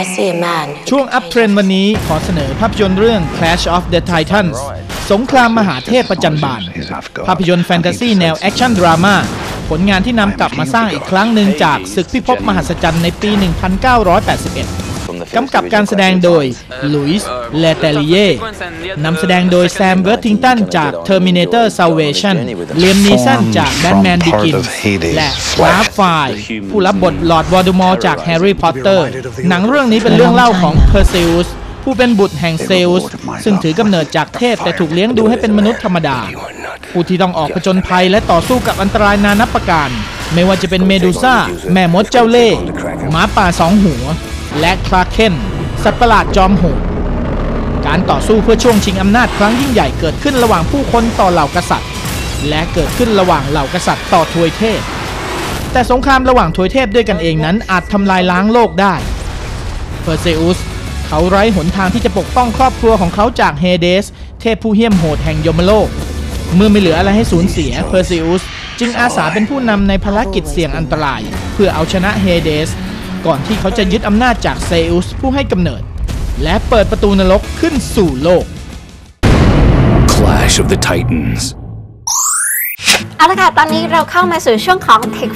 I see a man. ช่วงอัพเทรนด์วันนี้ขอเสนอภาพยนตร์เรื่อง Clash of the Titans สงครามมหาเทพประจันบาน ภาพยนตร์แฟนตาซีแนวแอคชั่นดราม่าผลงานที่นำกลับมาสร้างอีกครั้งหนึ่งจากศึกพิภพมหัศจรรย์ในปี 1981 กำกับการแสดงโดยลุยส์เลเตเลียนำแสดงโดยแซมเวิร์ทิงตันจาก Terminator Salvation เลียมนีสันจาก Batman Begins และวาร์ฟายผู้รับบทลอร์ดวอลเดมอร์จาก Harry Potter หนังเรื่องนี้เป็นเรื่องเล่าของเพอร์เซอุสผู้เป็นบุตรแห่งเซอุสซึ่งถือกำเนิดจากเทพแต่ถูกเลี้ยงดูให้เป็นมนุษย์ธรรมดา ผู้ที่ต้องออกผจญภัยและต่อสู้กับอันตรายนานับประการ ไม่ว่าจะเป็นเมดูซ่า แม่มดเจ้าเล่ห์หมาป่าสองหัว และคลาเคนสัตว์ประหลาดจอมโหดการต่อสู้เพื่อช่วงชิงอำนาจครั้งยิ่งใหญ่เกิดขึ้นระหว่างผู้คนต่อเหล่ากษัตริย์ และเกิดขึ้นระหว่างเหล่ากษัตริย์ต่อทวยเทพ แต่สงครามระหว่างทวยเทพด้วยกันเองนั้นอาจทำลายล้างโลกได้เพอร์เซอุสเขาไร้หนทางที่จะปกป้องครอบครัวของเขาจากเฮเดส เทพผู้เหี้ยมโหดแห่งยมโลก เมื่อไม่เหลืออะไรให้สูญเสียเพอร์เซอุสจึงอาสาเป็นผู้นำในภารกิจเสี่ยงอันตราย เพื่อเอาชนะเฮเดส ก่อนที่เขาจะยึดอำนาจจากเซอุสผู้ให้กำเนิด และเปิดประตูนรกขึ้นสู่โลก Clash of the Titans. เอาละค่ะ ตอนนี้เราเข้ามาสู่ช่วงของ Tech